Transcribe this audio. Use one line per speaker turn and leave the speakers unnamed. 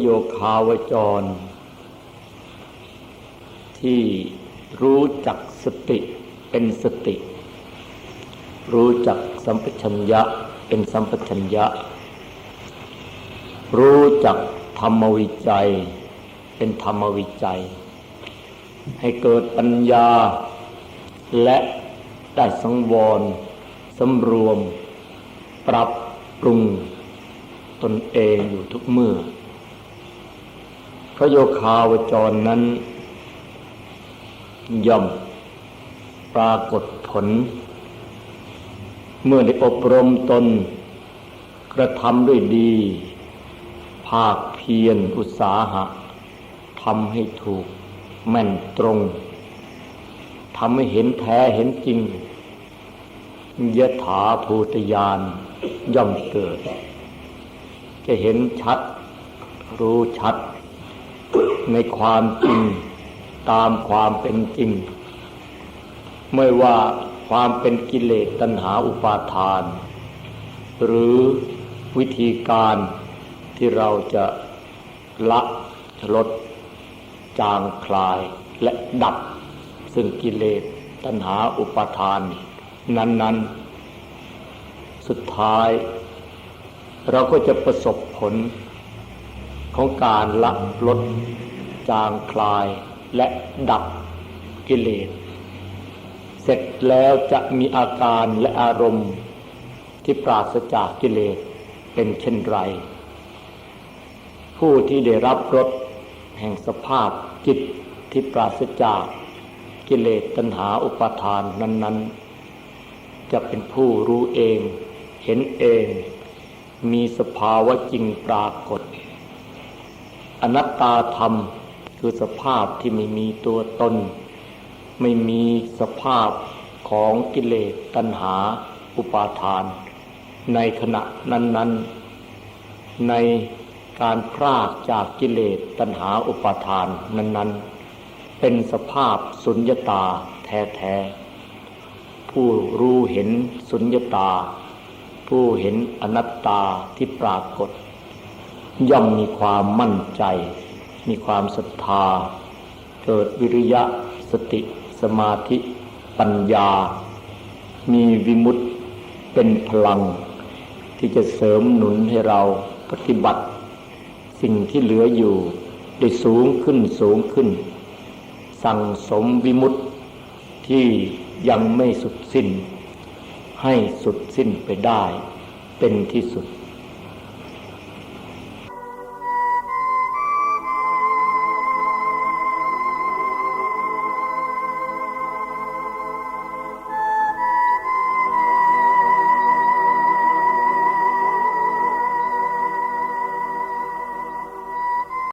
โยคาวจร ที่รู้จักสติเป็นสติ รู้จักสัมปชัญญะเป็นสัมปชัญญะ รู้จักธรรมวิจัย เป็นธรรมวิจัย ให้เกิดปัญญา และได้สังวรสำรวม ปรับปรุงตนเองอยู่ทุกเมื่อ ระโยคาวจรนั้น ย่อมปรากฏผล เมื่อได้อบรมตน กระทำด้วยดี ภาคเพียรอุตสาหะทำให้ถูกแม่นตรงทำให้เห็นแท้เห็นจริงยถาภูตยานย่อมเกิด จะเห็นชัด รู้ชัด ในความจริง ตามความเป็นจริง ไม่ว่าความเป็นกิเลสตัณหาอุปาทาน หรือวิธีการที่เราจะละลดจางคลายและดับ ซึ่งกิเลสตัณหาอุปาทาน นั้น ๆ สุดท้าย เราก็จะประสบผลของการละลด จางคลายและดับกิเลส เสร็จแล้วจะมีอาการและอารมณ์ที่ปราศจากกิเลสเป็นเช่นไร ผู้ที่ได้รับรสแห่งสภาพจิตที่ปราศจากกิเลสตัณหาอุปาทานนั้น ๆ จะเป็นผู้รู้เองเห็นเอง มีสภาวะจริงปรากฏ อนัตตาธรรม คือสภาพที่ไม่มีตัวตน ไม่มีสภาพของกิเลสตัณหาอุปาทาน ในขณะนั้น ๆ ในการพรากจากกิเลสตัณหาอุปาทานนั้น ๆ เป็นสภาพสุญญตาแท้ๆผู้รู้เห็นสุญญตา ผู้เห็นอนัตตาที่ปรากฏ ย่อมมีความมั่นใจ มีความศรัทธา เกิดวิริยะสติสมาธิปัญญา มีวิมุตติเป็นพลัง ที่จะเสริมหนุนให้เราปฏิบัติ สิ่งที่เหลืออยู่ได้สูงขึ้นสูงขึ้น สั่งสมวิมุตติที่ยังไม่สุดสิ้น ให้สุดสิ้นไปได้เป็นที่สุด